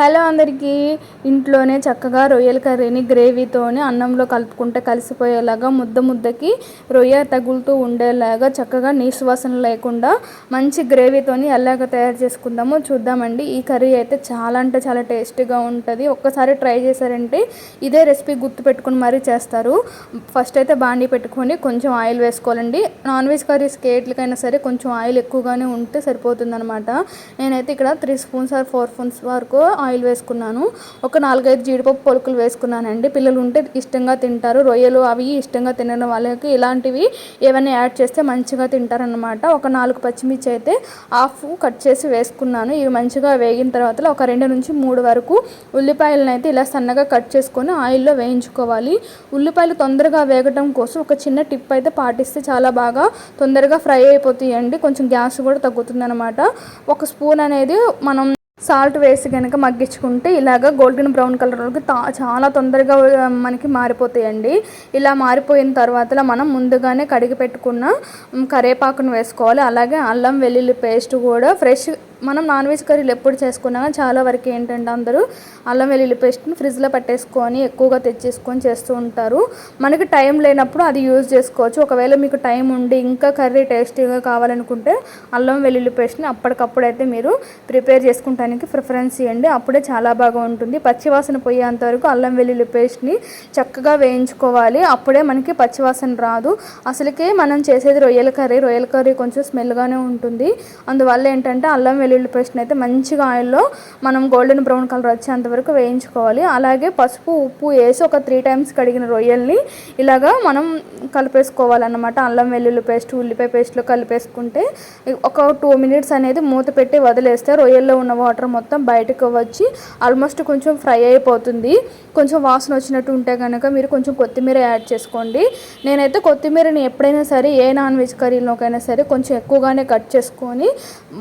Hello అందరికీ. ఇంట్లోనే చక్కగా రొయ్యల కర్రీని గ్రేవీతోని అన్నంలో కలుపుకుంటే కలిసిపోయేలాగా ముద్ద ముద్దకి రొయ్య తగులుతూ ఉండేలాగా చక్కగా నీసువాసన లేకుండా మంచి గ్రేవీతోని ఎలాగ తయారు చేసుకుందామో చూద్దామండి. ఈ కర్రీ అయితే చాలా అంటే చాలా టేస్టీగా ఉంటుంది. ఒక్కసారి ట్రై చేశారంటే ఇదే రెసిపీ గుర్తు పెట్టుకుని మరీ చేస్తారు. ఫస్ట్ అయితే బాండి పెట్టుకొని కొంచెం ఆయిల్ వేసుకోవాలండి. నాన్ వెజ్ కర్రీస్కి ఎట్లకైనా సరే కొంచెం ఆయిల్ ఎక్కువగానే ఉంటే సరిపోతుందనమాట నేనైతే ఇక్కడ three spoons or four spoons వరకు ఆయిల్ ఆయిల్ వేసుకున్నాను. ఒక నాలుగైదు జీడిపప్పు పొలుకులు వేసుకున్నానండి. పిల్లలు ఉంటే ఇష్టంగా తింటారు. రొయ్యలు అవి ఇష్టంగా తినడం వాళ్ళకి ఇలాంటివి ఏమైనా యాడ్ చేస్తే మంచిగా తింటారనమాట ఒక నాలుగు పచ్చిమిర్చి అయితే హాఫ్ కట్ చేసి వేసుకున్నాను. ఇవి మంచిగా వేగిన తర్వాత ఒక రెండు నుంచి మూడు వరకు ఉల్లిపాయలను అయితే ఇలా సన్నగా కట్ చేసుకొని ఆయిల్లో వేయించుకోవాలి. ఉల్లిపాయలు తొందరగా వేగటం కోసం ఒక చిన్న టిప్ అయితే పాటిస్తే చాలా బాగా తొందరగా ఫ్రై అయిపోతాయండి. కొంచెం గ్యాస్ కూడా తగ్గుతుంది అనమాట ఒక స్పూన్ అనేది మనం సాల్ట్ వేసి కనుక మగ్గించుకుంటే ఇలాగ గోల్డెన్ బ్రౌన్ కలర్లోకి చాలా తొందరగా మనకి మారిపోతాయండి. ఇలా మారిపోయిన తర్వాత మనం ముందుగానే కడిగి పెట్టుకున్న కరేపాకును వేసుకోవాలి. అలాగే అల్లం వెల్లుల్లి పేస్ట్ కూడా ఫ్రెష్ మనం నాన్ వెజ్ కర్రీలు ఎప్పుడు చేసుకున్నా చాలా వరకు ఏంటంటే అందరూ అల్లం వెల్లుల్లి పేస్ట్ని ఫ్రిడ్జ్లో పెట్టేసుకొని ఎక్కువగా తెచ్చేసుకొని చేస్తూ ఉంటారు. మనకి టైం లేనప్పుడు అది యూజ్ చేసుకోవచ్చు. ఒకవేళ మీకు టైం ఉండి ఇంకా కర్రీ టేస్టీగా కావాలనుకుంటే అల్లం వెల్లుల్లి పేస్ట్ని అప్పటికప్పుడు అయితే మీరు ప్రిపేర్ చేసుకుంటానికి ప్రిఫరెన్స్ ఇవ్వండి. అప్పుడే చాలా బాగా ఉంటుంది. పచ్చివాసన పోయేంత వరకు అల్లం వెల్లుల్లి పేస్ట్ని చక్కగా వేయించుకోవాలి. అప్పుడే మనకి పచ్చివాసన రాదు. అసలుకే మనం చేసేది రొయ్యల కర్రీ. రొయ్యల కర్రీ కొంచెం స్మెల్గానే ఉంటుంది. అందువల్ల ఏంటంటే అల్లం వెల్లుల్లి పేస్ట్ని అయితే మంచిగా ఆయిల్లో మనం గోల్డెన్ బ్రౌన్ కలర్ వచ్చేంత వరకు వేయించుకోవాలి. అలాగే పసుపు ఉప్పు వేసి ఒక త్రీ టైమ్స్ కడిగిన రొయ్యల్ని ఇలాగా మనం కలిపేసుకోవాలన్నమాట. అల్లం వెల్లుల్లి పేస్ట్ ఉల్లిపాయ పేస్ట్లో కలిపేసుకుంటే ఒక టూ మినిట్స్ అనేది మూత పెట్టి వదిలేస్తే రొయ్యల్లో ఉన్న వాటర్ మొత్తం బయటకు వచ్చి ఆల్మోస్ట్ కొంచెం ఫ్రై అయిపోతుంది. కొంచెం వాసన వచ్చినట్టు ఉంటే కనుక మీరు కొంచెం కొత్తిమీర యాడ్ చేసుకోండి. నేనైతే కొత్తిమీరని ఎప్పుడైనా సరే ఏ నాన్ వెజ్ కర్రీలోకైనా సరే కొంచెం ఎక్కువగానే కట్ చేసుకొని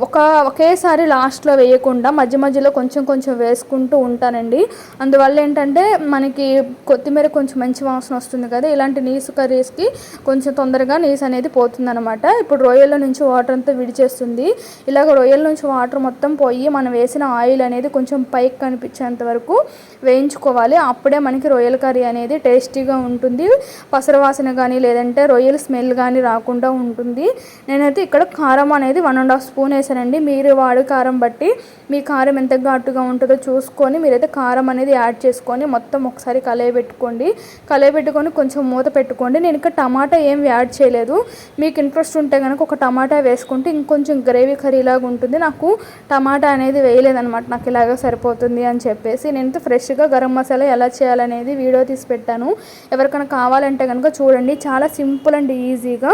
ఒక ఒకే ఒకేసారి లాస్ట్లో వేయకుండా మధ్య మధ్యలో కొంచెం కొంచెం వేసుకుంటూ ఉంటానండి. అందువల్ల ఏంటంటే మనకి కొత్తిమీర కొంచెం మంచి వాసన వస్తుంది కదా ఇలాంటి నీసు కర్రీస్కి కొంచెం తొందరగా నీసు అనేది పోతుంది అనమాట ఇప్పుడు రొయ్యల నుంచి వాటర్ అంతా విడిచేస్తుంది. ఇలాగ రొయ్యల నుంచి వాటర్ మొత్తం పోయి మనం వేసిన ఆయిల్ అనేది కొంచెం పైకి కనిపించేంత వరకు వేయించుకోవాలి. అప్పుడే మనకి రొయ్యల కర్రీ అనేది టేస్టీగా ఉంటుంది. పసరవాసన కానీ లేదంటే రొయ్యల స్మెల్ కానీ రాకుండా ఉంటుంది. నేనైతే ఇక్కడ కారం అనేది వన్ అండ్ హాఫ్ స్పూన్ వేసానండి. మీరు వాడు కారం బట్టి మీ కారం ఎంత ఘాటుగా ఉంటుందో చూసుకొని మీరైతే కారం అనేది యాడ్ చేసుకొని మొత్తం ఒకసారి కలయబెట్టుకోండి కలయబెట్టుకొని కొంచెం మూత పెట్టుకోండి. నేను ఇంకా టమాటా ఏం యాడ్ చేయలేదు. మీకు ఇంట్రెస్ట్ ఉంటే కనుక ఒక టమాటా వేసుకుంటే ఇంకొంచెం గ్రేవీ కర్రీ లాగా ఉంటుంది. నాకు టమాటా అనేది వేయలేదనమాట నాకు ఇలాగ సరిపోతుంది అని చెప్పేసి నేను ఫ్రెష్గా గరం మసాలా ఎలా చేయాలనేది వీడియో తీసి పెట్టాను. ఎవరికైనా కావాలంటే కనుక చూడండి. చాలా సింపుల్ అండ్ ఈజీగా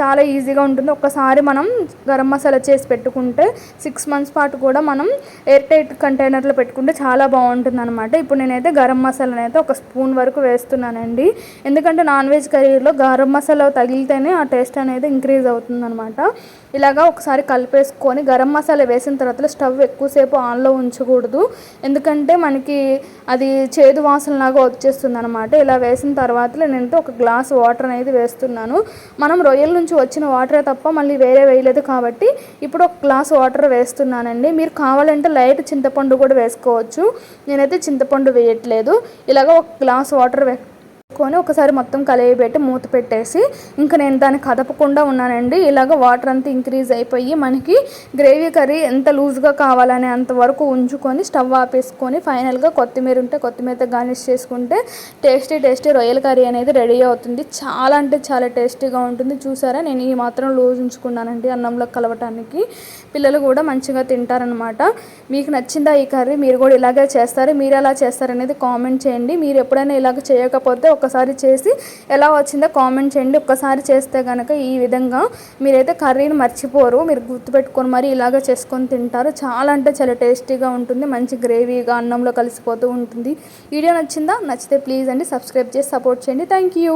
చాలా ఈజీగా ఉంటుంది. ఒక్కసారి మనం గరం మసాలా చేసి పెట్టుకుంటే సిక్స్ మంత్స్ పాటు కూడా మనం ఎయిర్ టైట్ కంటైనర్లో పెట్టుకుంటే చాలా బాగుంటుంది అనమాట ఇప్పుడు నేనైతే గరం మసాలాని అయితే ఒక స్పూన్ వరకు వేస్తున్నానండి. ఎందుకంటే నాన్ వెజ్ కర్రీలో గరం మసాలా తగిలితేనే ఆ టేస్ట్ అనేది ఇంక్రీజ్ అవుతుంది అనమాట ఇలాగా ఒకసారి కలిపేసుకొని గరం మసాలా వేసిన తర్వాత స్టవ్ ఎక్కువసేపు ఆన్లో ఉంచకూడదు. ఎందుకంటే మనకి అది చేదు వాసనలాగా వచ్చేస్తుంది అనమాట ఇలా వేసిన తర్వాత నేనైతే ఒక గ్లాస్ వాటర్ అనేది వేస్తున్నాను. మనం రొయ్యల నుంచి వచ్చిన వాటరే తప్ప మళ్ళీ వేరే వేయలేదు కాబట్టి ఇప్పుడు ఒక గ్లాస్ వాటర్ వేస్తున్నానండి. మీరు కావాలంటే లైట్ చింతపండు కూడా వేసుకోవచ్చు. నేనైతే చింతపండు వేయట్లేదు. ఇలాగ ఒక గ్లాస్ వాటర్ వే కొని ఒకసారి మొత్తం పెట్టి మూత పెట్టేసి ఇంకా నేను దాన్ని కదపకుండా ఉన్నానండి. ఇలాగ వాటర్ అంతా ఇంక్రీజ్ అయిపోయి మనకి గ్రేవీ కర్రీ ఎంత లూజ్గా కావాలనే అంతవరకు ఉంచుకొని స్టవ్ ఆపేసుకొని ఫైనల్గా కొత్తిమీర ఉంటే కొత్తిమీర గార్నిష్ చేసుకుంటే టేస్టీ టేస్టీ రొయ్యల కర్రీ అనేది రెడీ అవుతుంది. చాలా అంటే చాలా టేస్టీగా ఉంటుంది. చూసారా? నేను ఈ మాత్రం లూజ్ ఉంచుకున్నానండి అన్నంలో కలవటానికి. పిల్లలు కూడా మంచిగా తింటారనమాట మీకు నచ్చిందా ఈ కర్రీ? మీరు కూడా ఇలాగే చేస్తారు? మీరు ఎలా చేస్తారనేది కామెంట్ చేయండి. మీరు ఎప్పుడైనా ఇలాగ చేయకపోతే ఒక ఒక్కసారి చేసి ఎలా వచ్చిందో కామెంట్ చేయండి. ఒక్కసారి చేస్తే కనుక ఈ విధంగా మీరైతే కర్రీని మర్చిపోరు. మీరు గుర్తుపెట్టుకొని మరి ఇలాగ చేసుకొని తింటారు. చాలా అంటే చాలా టేస్టీగా ఉంటుంది. మంచి గ్రేవీగా అన్నంలో కలిసిపోతూ ఉంటుంది. వీడియో నచ్చిందా? నచ్చితే ప్లీజ్ అండి. సబ్స్క్రైబ్ చేసి సపోర్ట్ చేయండి. Thank you.